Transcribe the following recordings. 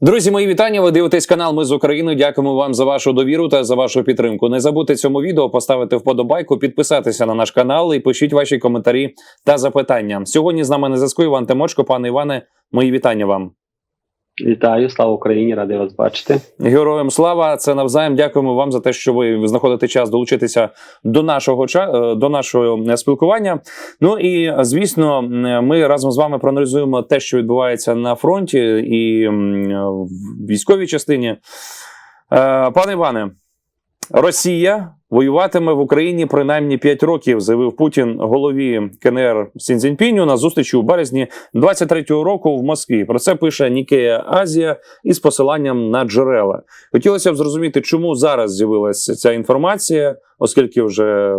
Друзі, мої вітання. Ви дивитесь канал Ми з України. Дякуємо вам за вашу довіру та за вашу підтримку. Не забудьте цьому відео поставити вподобайку, підписатися на наш канал і пишіть ваші коментарі та запитання. Сьогодні з нами на зв'язку Іван Тимочко. Пане Іване, мої вітання вам. Вітаю, слава Україні, радий вас бачити. Героям слава це навзаєм. Дякуємо вам за те, що ви знаходите час долучитися до нашого е, до нашого е, спілкування. Ну і звісно, ми разом з вами проаналізуємо те, що відбувається на фронті і в військовій частині. Е, Пане Іване, Росія воюватиме в Україні принаймні 5 років, заявив Путін голові КНР Сінзіньпіню на зустрічі у березні 23-го року в Москві. Про це пише Нікея Азія із посиланням на джерела. Хотілося б зрозуміти, чому зараз з'явилася ця інформація, оскільки вже.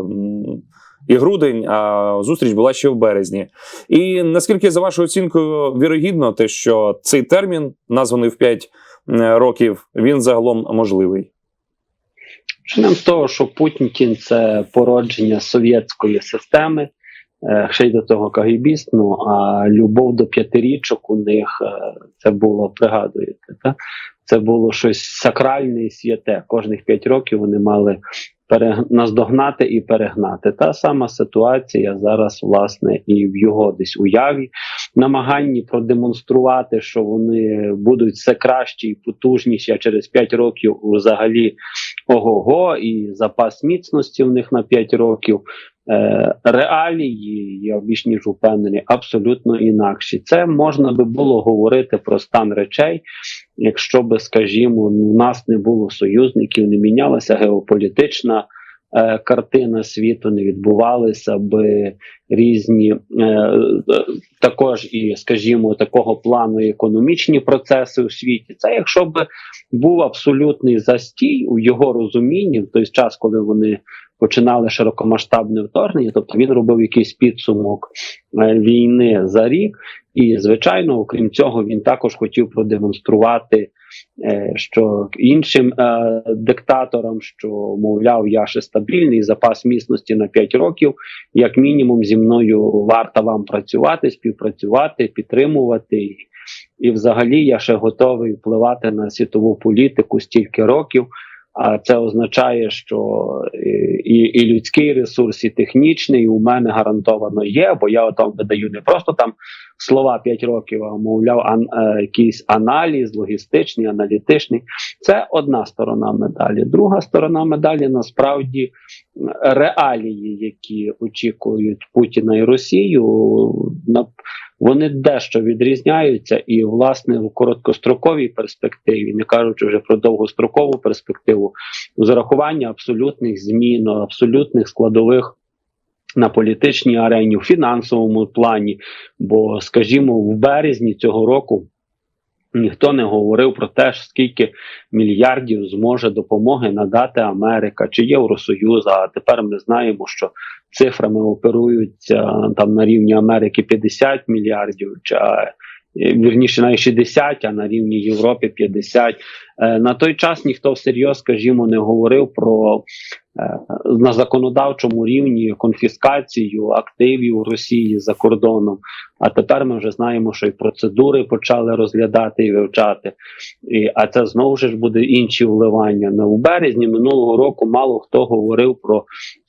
І грудень, а зустріч була ще в березні. І наскільки за вашою оцінкою вірогідно, те, що цей термін, названий в 5 років, він загалом можливий? Почнемо з того, що Путін це породження совєтської системи, е, ще й до того кагібіст, ну а любов до п'ятирічок у них е, це було, пригадуєте, та? це було щось сакральне і святе. Кожних п'ять років вони мали перег... наздогнати і перегнати. Та сама ситуація зараз, власне, і в його десь уяві, намаганні продемонструвати, що вони будуть все кращі і потужніші, а через 5 років взагалі ого-го, і запас міцності в них на 5 років. Е, реалії, я більш ніж упевнений, абсолютно інакші. Це можна би було говорити про стан речей, якщо би, скажімо, у нас не було союзників, не мінялася геополітична е, картина світу, не відбувалися би різні е, також і, скажімо, такого плану економічні процеси у світі. Це якщо б був абсолютний застій у його розумінні в той час, коли вони починали широкомасштабне вторгнення, тобто він робив якийсь підсумок е, війни за рік, і звичайно, окрім цього, він також хотів продемонструвати, е, що іншим е, диктаторам, що мовляв, я ще стабільний запас міцності на 5 років, як мінімум, зі мною варто вам працювати, співпрацювати, підтримувати. І, і взагалі я ще готовий впливати на світову політику стільки років. А це означає, що і, і людський ресурс, і технічний у мене гарантовано є, бо я там видаю не просто там слова 5 років, а мовляв, ан, е, якийсь аналіз, логістичний, аналітичний. Це одна сторона медалі. Друга сторона медалі насправді реалії, які очікують Путіна і Росію, вони дещо відрізняються, і власне у короткостроковій перспективі, не кажучи вже про довгострокову перспективу, зарахування абсолютних змін, абсолютних складових. На політичній арені, в фінансовому плані, бо, скажімо, в березні цього року ніхто не говорив про те, скільки мільярдів зможе допомоги надати Америка чи Євросоюз. А тепер ми знаємо, що цифрами оперуються там на рівні Америки 50 мільярдів, чи вірніше навіть 60, а на рівні Європи 50. Е, На той час ніхто всерйоз, скажімо, не говорив про е, на законодавчому рівні конфіскацію активів Росії за кордоном. А тепер ми вже знаємо, що і процедури почали розглядати і вивчати. І, а це знову ж буде інші вливання. На у березні минулого року мало хто говорив про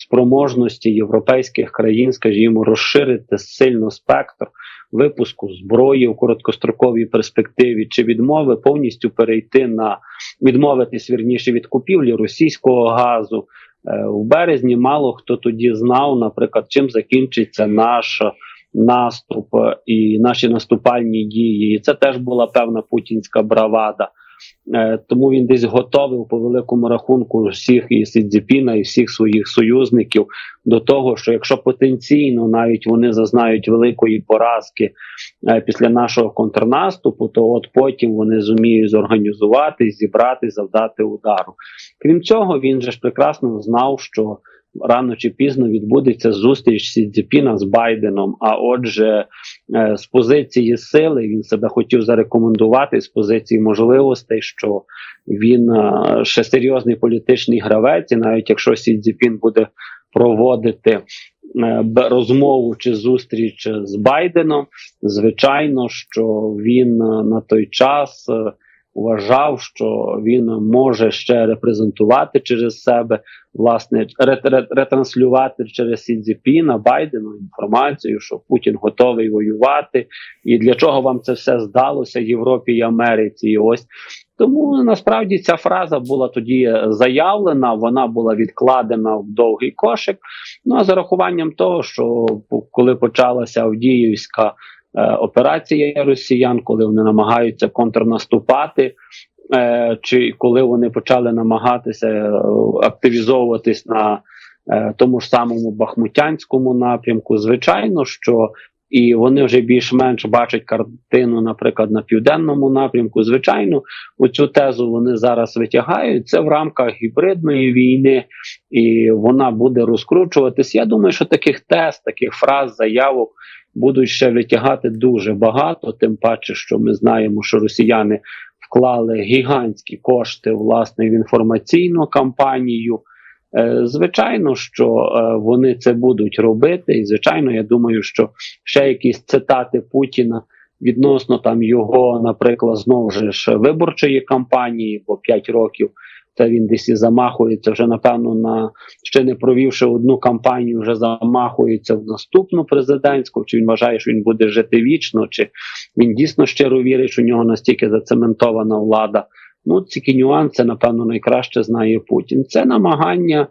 спроможності європейських країн, скажімо, розширити сильно спектр випуску зброї в короткостроковій перспективі, чи відмови повністю перейти на відмовитись вірніше від купівлі російського газу. Е, В березні мало хто тоді знав, наприклад, чим закінчиться наш наступ е, і наші наступальні дії. І це теж була певна путінська бравада. Е, Тому він десь готовив по великому рахунку всіх і Сідзіпіна, і всіх своїх союзників до того, що якщо потенційно навіть вони зазнають великої поразки е, після нашого контрнаступу, то от потім вони зуміють зорганізувати, зібрати, завдати удару. Крім цього, він же ж прекрасно знав, що рано чи пізно відбудеться зустріч Сідзіпіна з Байденом. А отже, е, з позиції сили він себе хотів зарекомендувати з позиції можливостей, що він е, ще серйозний політичний гравець, і навіть якщо Сідзіпін буде проводити е, розмову чи зустріч з Байденом, звичайно, що він на той час. Вважав, що він може ще репрезентувати через себе, власне, ре- ре- ретранслювати через Сідзіпіна Байдену інформацію, що Путін готовий воювати, і для чого вам це все здалося Європі і Америці. І ось тому насправді ця фраза була тоді заявлена, вона була відкладена в довгий кошик. Ну а за рахуванням того, що коли почалася Авдіївська операція росіян, коли вони намагаються контрнаступати, е, чи коли вони почали намагатися е, активізовуватись на е, тому ж самому Бахмутянському напрямку, звичайно, що і вони вже більш-менш бачать картину, наприклад, на південному напрямку. Звичайно, оцю тезу вони зараз витягають. Це в рамках гібридної війни, і вона буде розкручуватись. Я думаю, що таких тез, таких фраз, заявок будуть ще витягати дуже багато. Тим паче, що ми знаємо, що росіяни вклали гігантські кошти власне в інформаційну кампанію. Е, Звичайно, що е, вони це будуть робити, і звичайно, я думаю, що ще якісь цитати Путіна відносно там його, наприклад, знову ж виборчої кампанії, бо 5 років це він десь і замахується вже напевно на ще не провівши одну кампанію, вже замахується в наступну президентську. Чи він вважає, що він буде жити вічно, чи він дійсно щиро вірить, що у нього настільки зацементована влада. Ну, ці нюанси, напевно, найкраще знає Путін. Це намагання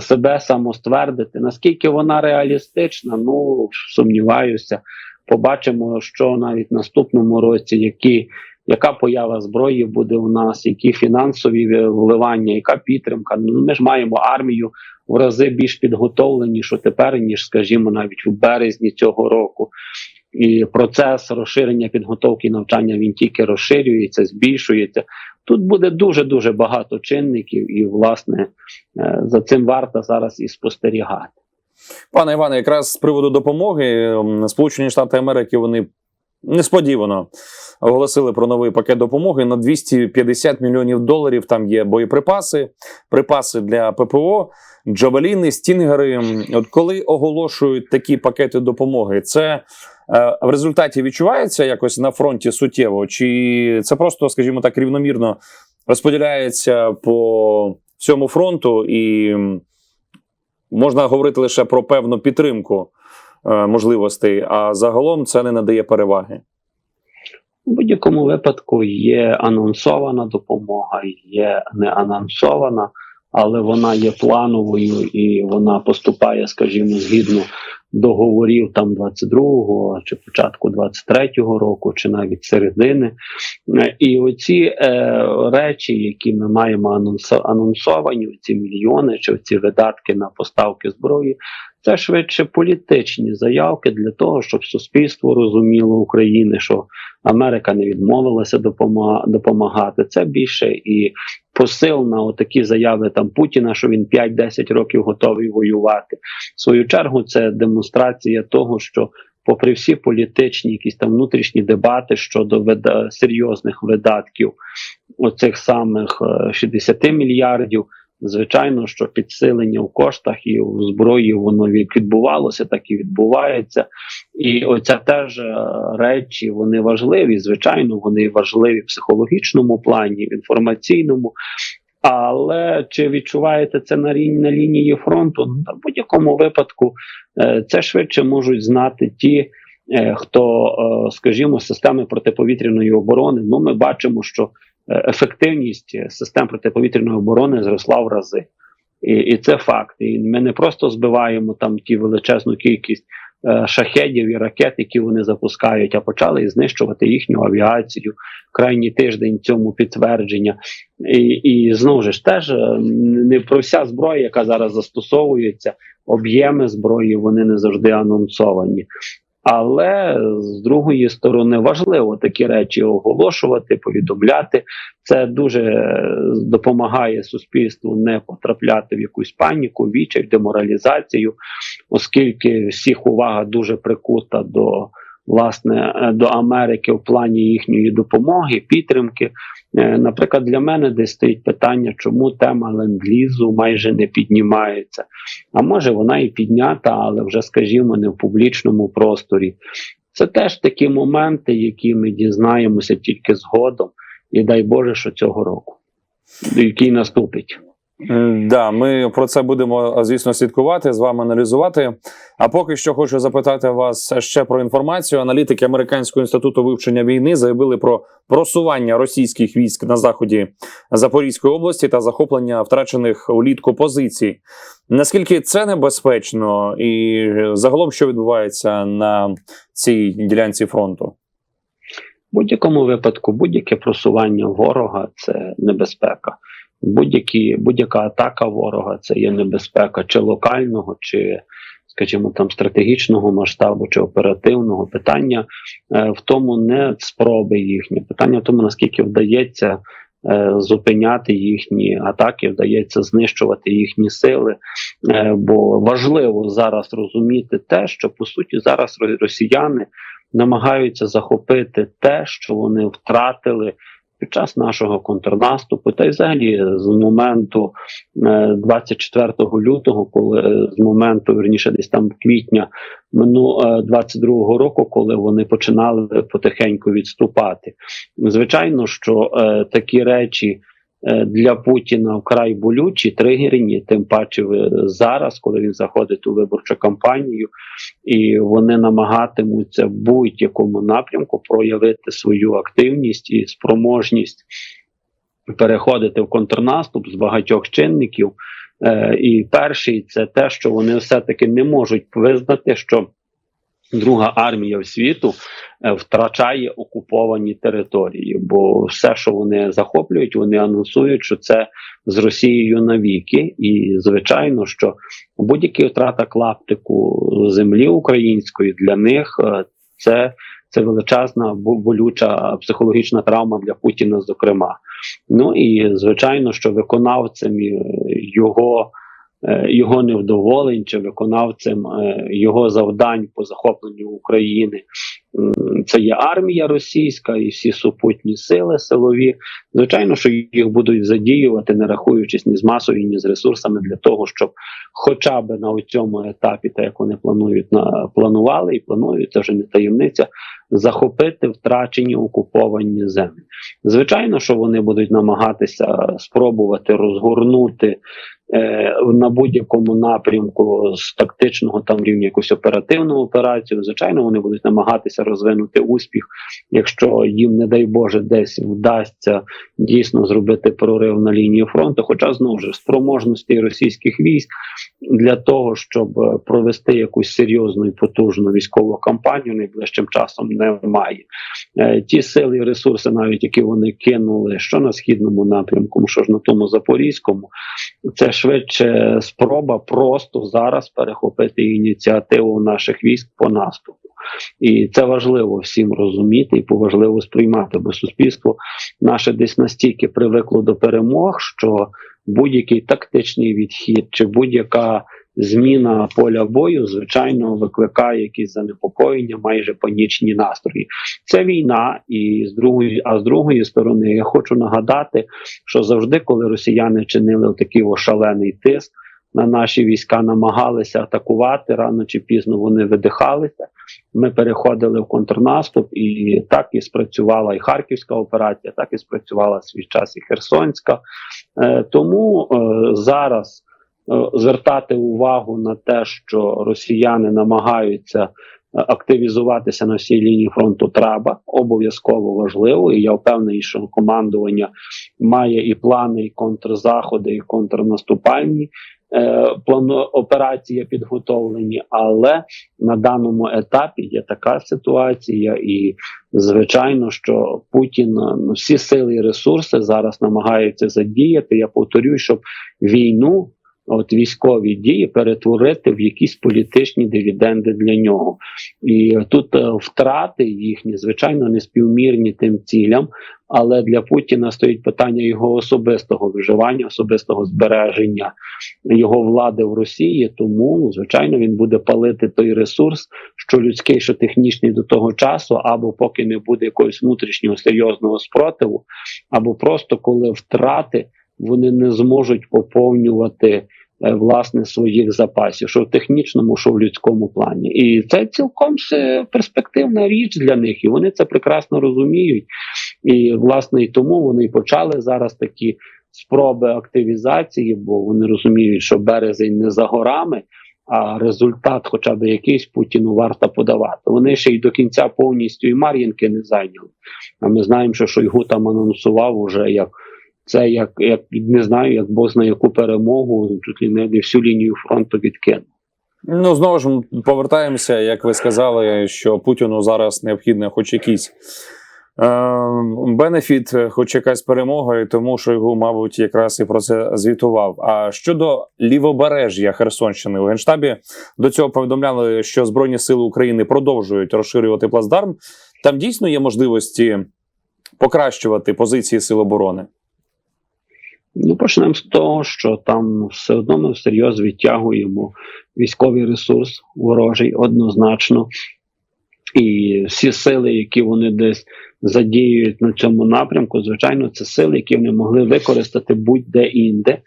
себе самоствердити. Наскільки вона реалістична, ну сумніваюся. Побачимо, що навіть в наступному році, які, яка поява зброї буде у нас, які фінансові вливання, яка підтримка. Ну, ми ж маємо армію в рази більш підготовленішу тепер, ніж, скажімо, навіть у березні цього року. І процес розширення підготовки і навчання він тільки розширюється, збільшується. Тут буде дуже дуже багато чинників, і власне е, за цим варто зараз і спостерігати. Пане Іване, якраз з приводу допомоги Сполучені Штати Америки вони несподівано оголосили про новий пакет допомоги на 250 мільйонів доларів. Там є боєприпаси, припаси для ППО, джавеліни, стінгери. От коли оголошують такі пакети допомоги, це е, в результаті відчувається якось на фронті суттєво, чи це просто, скажімо так, рівномірно розподіляється по всьому фронту і можна говорити лише про певну підтримку можливостей, а загалом це не надає переваги. У будь-якому випадку є анонсована допомога, є не анонсована, але вона є плановою і вона поступає, скажімо, згідно договорів там 22-го чи початку 23-го року, чи навіть середини. Е, І оці е, речі, які ми маємо анонсо- анонсовані, ці мільйони чи ці видатки на поставки зброї, це швидше політичні заявки для того, щоб суспільство розуміло України, що Америка не відмовилася допомагати. Це більше і посил на отакі заяви там Путіна, що він 5-10 років готовий воювати. В свою чергу це демонстрація того, що. Попри всі політичні якісь там внутрішні дебати щодо вида- серйозних видатків оцих самих е, 60 мільярдів, звичайно, що підсилення в коштах і в зброї воно відбувалося, так і відбувається. І оця теж е, речі вони важливі. Звичайно, вони важливі в психологічному плані, в інформаційному. Але чи відчуваєте це на лінії, на лінії фронту? Ну, в будь-якому випадку е, це швидше можуть знати ті, е, хто, скажімо, системи протиповітряної оборони. Ну, ми бачимо, що ефективність систем протиповітряної оборони зросла в рази. І, і це факт. І ми не просто збиваємо там ті величезну кількість е, шахедів і ракет, які вони запускають, а почали знищувати їхню авіацію. Крайній тиждень цьому підтвердження. І, і знову ж теж е, не про вся зброя, яка зараз застосовується, об'єми зброї вони не завжди анонсовані. Але з другої сторони важливо такі речі оголошувати, повідомляти. Це дуже е, допомагає суспільству не потрапляти в якусь паніку, відчай, деморалізацію, оскільки всіх увага дуже прикута до власне е, до Америки в плані їхньої допомоги, підтримки. Е, Наприклад, для мене десь стоїть питання, чому тема ленд-лізу майже не піднімається. А може вона і піднята, але вже, скажімо, не в публічному просторі. Це теж такі моменти, які ми дізнаємося тільки згодом. і дай Боже, що цього року, який наступить. Да, ми про це будемо, звісно, слідкувати з вами аналізувати. А поки що хочу запитати вас ще про інформацію. Аналітики Американського інституту вивчення війни заявили про просування російських військ на заході Запорізької області та захоплення втрачених улітку позицій. Наскільки це небезпечно, і загалом що відбувається на цій ділянці фронту? Будь-якому випадку будь-яке просування ворога це небезпека. Будь-які, будь-яка атака ворога це є небезпека чи локального, чи, скажімо, там стратегічного масштабу, чи оперативного питання е, в тому не спроби їхні. Питання в тому, наскільки вдається е, зупиняти їхні атаки, вдається знищувати їхні сили. Е, бо важливо зараз розуміти те, що по суті зараз росіяни намагаються захопити те, що вони втратили під час нашого контрнаступу, та й взагалі з моменту е, 24 лютого, коли е, з моменту верніше, десь там квітня ну, 22-го року, коли вони починали потихеньку відступати. Звичайно, що е, такі речі. Е, Для Путіна вкрай болючі, тригерні, тим паче зараз, коли він заходить у виборчу кампанію, і вони намагатимуться в будь-якому напрямку проявити свою активність і спроможність переходити в контрнаступ з багатьох чинників. Е, і перший це те, що вони все-таки не можуть визнати, що друга армія світу е, втрачає окуповані території, бо все, що вони захоплюють, вони анонсують, що це з Росією навіки. І звичайно, що будь-яка втрата клаптику землі української для них е, це, це величезна болюча психологічна травма для Путіна, зокрема. Ну і звичайно, що виконавцем його. Е, Його невдоволень чи виконавцем е, його завдань по захопленню України це є армія російська і всі супутні сили силові. Звичайно, що їх будуть задіювати, не рахуючись ні з масою, ні з ресурсами для того, щоб хоча б на цьому етапі, так як вони планують на планували і планують, це вже не таємниця, захопити втрачені окуповані землі. Звичайно, що вони будуть намагатися спробувати розгорнути на будь-якому напрямку з тактичного там рівня якусь оперативну операцію. Звичайно, вони будуть намагатися розвинути успіх, якщо їм, не дай Боже, десь вдасться дійсно зробити прорив на лінії фронту. Хоча знову ж спроможності російських військ для того, щоб е, провести якусь серйозну і потужну військову кампанію найближчим часом немає. Е, Ті сили і ресурси, навіть які вони кинули, що на східному напрямку, що ж на тому запорізькому, це швидше спроба просто зараз перехопити ініціативу наших військ по наступу. І це важливо всім розуміти і поважливо сприймати, бо суспільство наше десь настільки привикло до перемог, що будь-який тактичний відхід чи будь-яка зміна поля бою, звичайно, викликає якісь занепокоєння, майже панічні настрої. Це війна, і з другої, а з другої сторони, я хочу нагадати, що завжди, коли росіяни чинили такий ошалений тиск. На наші війська намагалися атакувати рано чи пізно вони видихалися. Ми переходили в контрнаступ, і так і спрацювала і Харківська операція, так і спрацювала свій час і Херсонська. Е, тому е, зараз звертати увагу на те, що росіяни намагаються е, активізуватися на всій лінії фронту, треба обов'язково важливо. І я впевнений, що командування має і плани, і контрзаходи, і контрнаступальні. е, Плану операції підготовлені, але на даному етапі є така ситуація, і звичайно, що Путін е, ну, всі сили і ресурси зараз намагається задіяти. Я повторюю, щоб війну, от військові дії, перетворити в якісь політичні дивіденди для нього. І тут е, втрати їхні, звичайно, не співмірні тим цілям. Але для Путіна стоїть питання його особистого виживання, особистого збереження його влади в Росії. Тому, ну, звичайно, він буде палити той ресурс, що людський, що технічний до того часу, або поки не буде якогось внутрішнього серйозного спротиву, або просто коли втрати вони не зможуть поповнювати е, власне своїх запасів, що в технічному, що в людському плані. І це цілком перспективна річ для них, і вони це прекрасно розуміють. І власне і тому вони почали зараз такі спроби активізації, бо вони розуміють, що березень не за горами. А результат, хоча б якийсь Путіну варто подавати. Вони ще й до кінця повністю і Мар'їнки не зайняли. А ми знаємо, що Шойгу там анонсував уже як це, як як не знаю, як Бог знає яку перемогу, чуть ли не всю лінію фронту відкинув. Ну знову ж повертаємося, як ви сказали, що Путіну зараз необхідно хоч якийсь е, бенефіт, хоч якась перемога, і тому що його, мабуть, якраз і про це звітував. А щодо лівобережжя Херсонщини у генштабі до цього повідомляли, що Збройні сили України продовжують розширювати плацдарм. Там дійсно є можливості покращувати позиції сил оборони. Ну, почнемо з того, що там все одно ми всерйоз відтягуємо військовий ресурс ворожий однозначно. І всі сили, які вони десь задіюють на цьому напрямку, звичайно, це сили, які вони могли використати будь-де інде.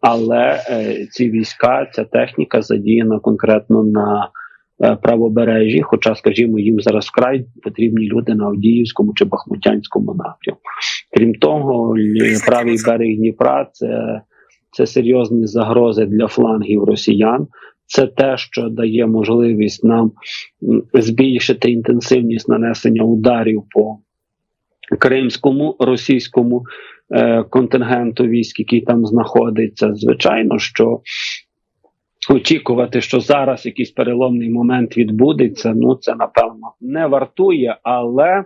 Але е, ці війська, ця техніка задіяна конкретно на правобережжі. Хоча, скажімо, їм зараз вкрай потрібні люди на Авдіївському чи Бахмутянському напрямку. Крім того, правий берег Дніпра це, це серйозні загрози для флангів росіян. Це те, що дає можливість нам збільшити інтенсивність нанесення ударів по кримському російському е, контингенту військ, який там знаходиться. Звичайно, що очікувати, що зараз якийсь переломний момент відбудеться, ну це напевно не вартує, але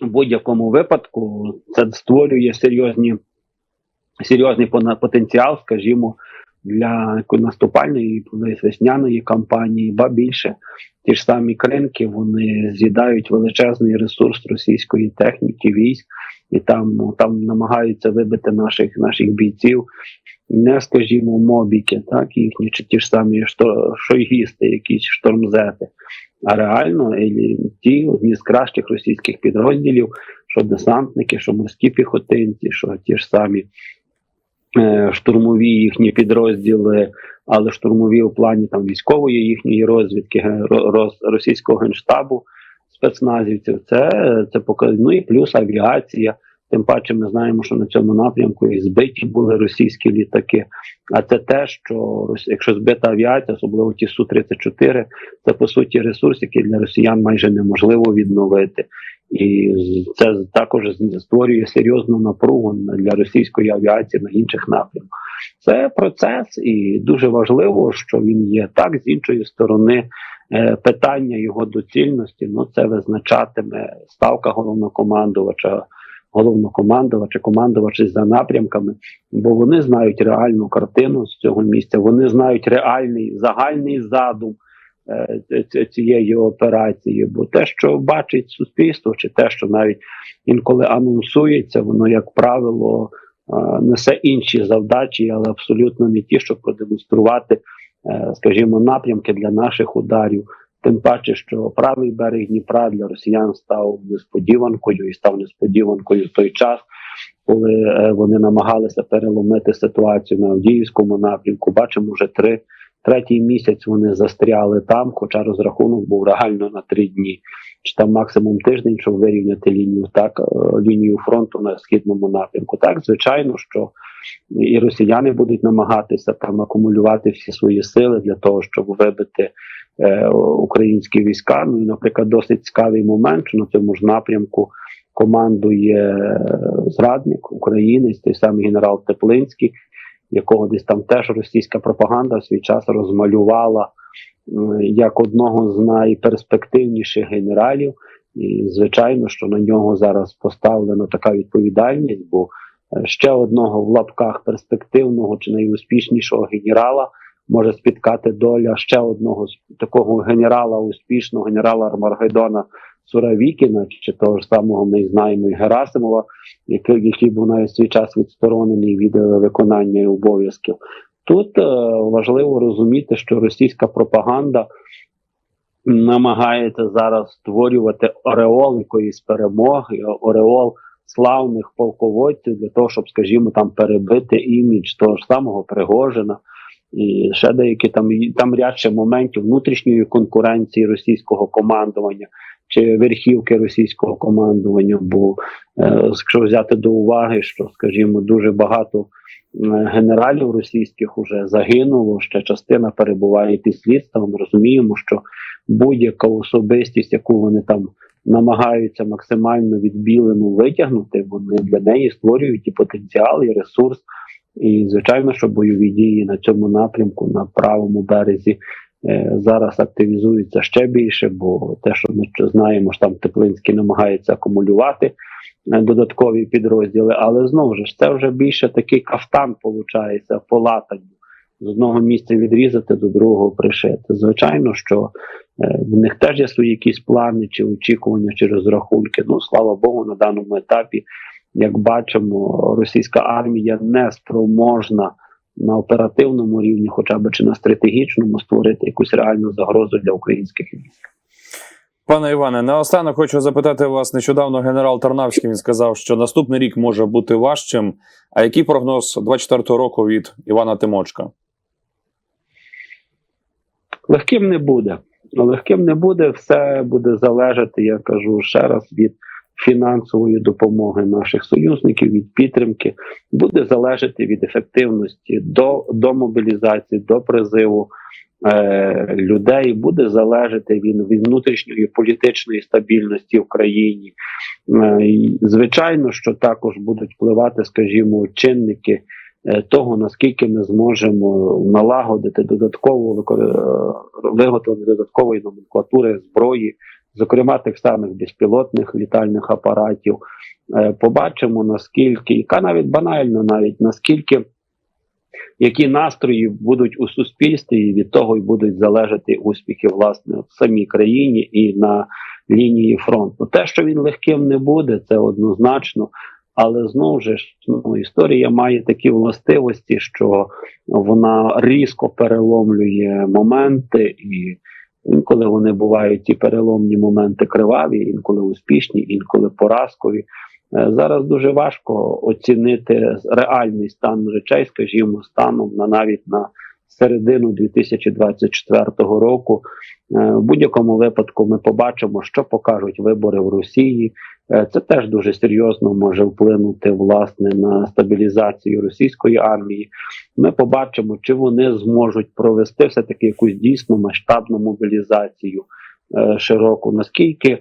в будь-якому випадку це створює серйозні, серйозний потенціал, скажімо, для наступальної весняної кампанії, ба більше ті ж самі кринки вони з'їдають величезний ресурс російської техніки, військ, і там, там намагаються вибити наших наших бійців. Не скажімо, мобіки, так їхні чи ті ж самі шойгісти, якісь штормзети, а реально ті одні з кращих російських підрозділів, що десантники, що морські піхотинці, що ті ж самі е, штурмові їхні підрозділи, але штурмові у плані там військової їхньої розвідки, роз- російського генштабу спецназівців. Це, це показ... ну і плюс авіація. Тим паче ми знаємо, що на цьому напрямку і збиті були російські літаки. А це те, що якщо збита авіація, особливо ті су 34 це по суті ресурс, який для росіян майже неможливо відновити. І це також створює серйозну напругу на- для російської авіації на інших напрямках. Це процес, і дуже важливо, що він є так. З іншої сторони, е, питання його доцільності ну це визначатиме ставка головнокомандувача. Головнокомандувача, командувачі за напрямками, бо вони знають реальну картину з цього місця. Вони знають реальний загальний задум е, цієї операції. Бо те, що бачить суспільство, чи те, що навіть інколи анонсується, воно як правило е, несе інші завдачі, але абсолютно не ті, щоб продемонструвати, е, скажімо, напрямки для наших ударів. Тим паче, що правий берег Дніпра для росіян став несподіванкою і став несподіванкою в той час, коли е, вони намагалися переломити ситуацію на Авдіївському напрямку. Бачимо вже три третій місяць вони застряли там, хоча розрахунок був реально на три дні, чи там максимум тиждень, щоб вирівняти лінію, так е, лінію фронту на східному напрямку. Так, звичайно, що і росіяни будуть намагатися там акумулювати всі свої сили для того, щоб вибити е, українські війська. Ну і, наприклад, досить цікавий момент, що на цьому ж напрямку командує е, зрадник українець, той самий генерал Теплинський, якого десь там теж російська пропаганда в свій час розмалювала як одного з найперспективніших генералів. І звичайно, що на нього зараз поставлена така відповідальність, бо е, ще одного в лапках перспективного чи найуспішнішого генерала може спіткати доля ще одного такого генерала, успішного генерала Армаргедона Суравікіна, чи того ж самого ми знаємо і Герасимова, який, який був навіть свій час відсторонений від е, виконання обов'язків. Тут е, важливо розуміти, що російська пропаганда намагається зараз створювати ореол якоїсь перемоги, ореол славних полководців для того, щоб, скажімо, там перебити імідж того ж самого Пригожина. І ще деякі там там ряд ще моментів внутрішньої конкуренції російського командування чи верхівки російського командування. Бо е, якщо взяти до уваги, що скажімо, дуже багато е, генералів російських уже загинуло, ще частина перебуває під слідством. Розуміємо, що будь-яка особистість, яку вони там намагаються максимально від витягнути, вони для неї створюють і потенціал, і ресурс. І звичайно, що бойові дії на цьому напрямку на правому березі е, зараз активізуються ще більше, бо те, що ми знаємо, що там Теплинський намагається акумулювати е, додаткові підрозділи, але знову ж це вже більше такий кафтан, виходить, по. З одного місця відрізати до другого пришити. Звичайно, що е, в них теж є свої якісь плани, чи очікування, чи розрахунки. Ну слава Богу, на даному етапі, як бачимо, російська армія не спроможна на оперативному рівні, хоча б чи на стратегічному, створити якусь реальну загрозу для українських військ. Пане Іване, наостанок хочу запитати вас. Нещодавно генерал Тарнавський він сказав, що наступний рік може бути важчим. А який прогноз 24-го року від Івана Тимочка? Легким не буде. Легким не буде, все буде залежати, я кажу ще раз, від фінансової допомоги наших союзників, від підтримки, буде залежати від ефективності до, до мобілізації, до призиву е, людей, буде залежати від, від внутрішньої політичної стабільності в країні. Е, звичайно, що також будуть впливати, скажімо, чинники е, того, наскільки ми зможемо налагодити додаткову е, виготовлення додаткової номенклатури зброї, зокрема тих самих безпілотних літальних апаратів. Е, Побачимо наскільки, яка навіть банально, навіть наскільки які настрої будуть у суспільстві, і від того й будуть залежати успіхи власне в самій країні і на лінії фронту. Те, що він легким не буде, це однозначно. Але знову ж ну, історія має такі властивості, що вона різко переломлює моменти, і інколи вони бувають і переломні моменти криваві, інколи успішні, інколи поразкові. Е, Зараз дуже важко оцінити реальний стан речей, скажімо, станом на навіть на середину 2024 року. Е, В будь-якому випадку ми побачимо, що покажуть вибори в Росії. Е, Це теж дуже серйозно може вплинути власне на стабілізацію російської армії. Ми побачимо, чи вони зможуть провести все таки якусь дійсно масштабну мобілізацію е, широку, наскільки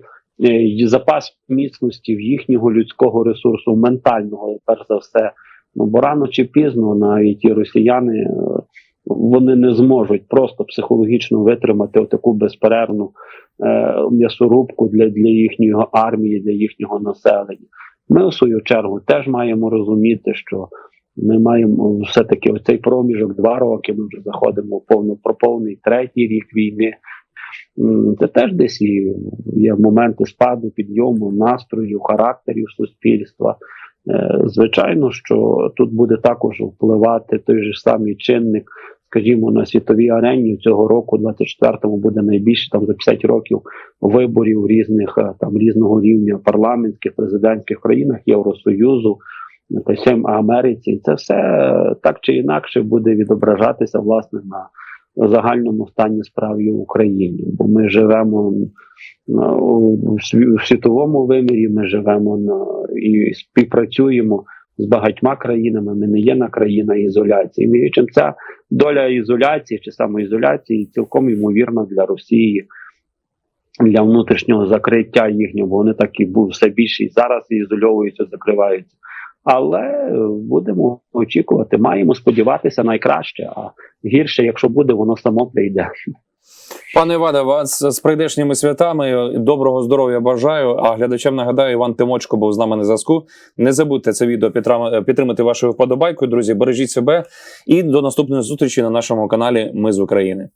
е, запас міцності в їхнього людського ресурсу, ментального, перш за все. Ну бо рано чи пізно навіть і росіяни вони не зможуть просто психологічно витримати таку безперервну е, м'ясорубку для, для їхньої армії, для їхнього населення. Ми, у свою чергу, теж маємо розуміти, що ми маємо все-таки оцей проміжок два роки. Ми вже заходимо в повно про повний третій рік війни. Це теж десь є моменти спаду, підйому, настрою, характерів суспільства. Е, Звичайно, що тут буде також впливати той же самий чинник, скажімо, на світовій арені цього року, 24-му, буде найбільше там за 50 років виборів різних е, там різного рівня парламентських президентських країнах Євросоюзу та й сам Америці. Це все е, так чи інакше буде відображатися власне на загальному стані справи в Україні, бо ми живемо у світовому вимірі, ми живемо на і співпрацюємо з багатьма країнами. Ми не є на країна ізоляції. Між чим ця доля ізоляції чи самоізоляції цілком ймовірна для Росії. Для внутрішнього закриття їхнього, бо вони так і був все більше і зараз ізольовуються, закриваються. Але е, будемо очікувати, маємо сподіватися найкраще, а гірше, якщо буде, воно само прийде. Пане Іване, вас з прийдешніми святами. Доброго здоров'я бажаю. А глядачам нагадаю, Іван Тимочко був з нами на зв'язку. Не забудьте це відео підтримати вашою вподобайкою. Друзі, бережіть себе і до наступної зустрічі на нашому каналі. Ми з України.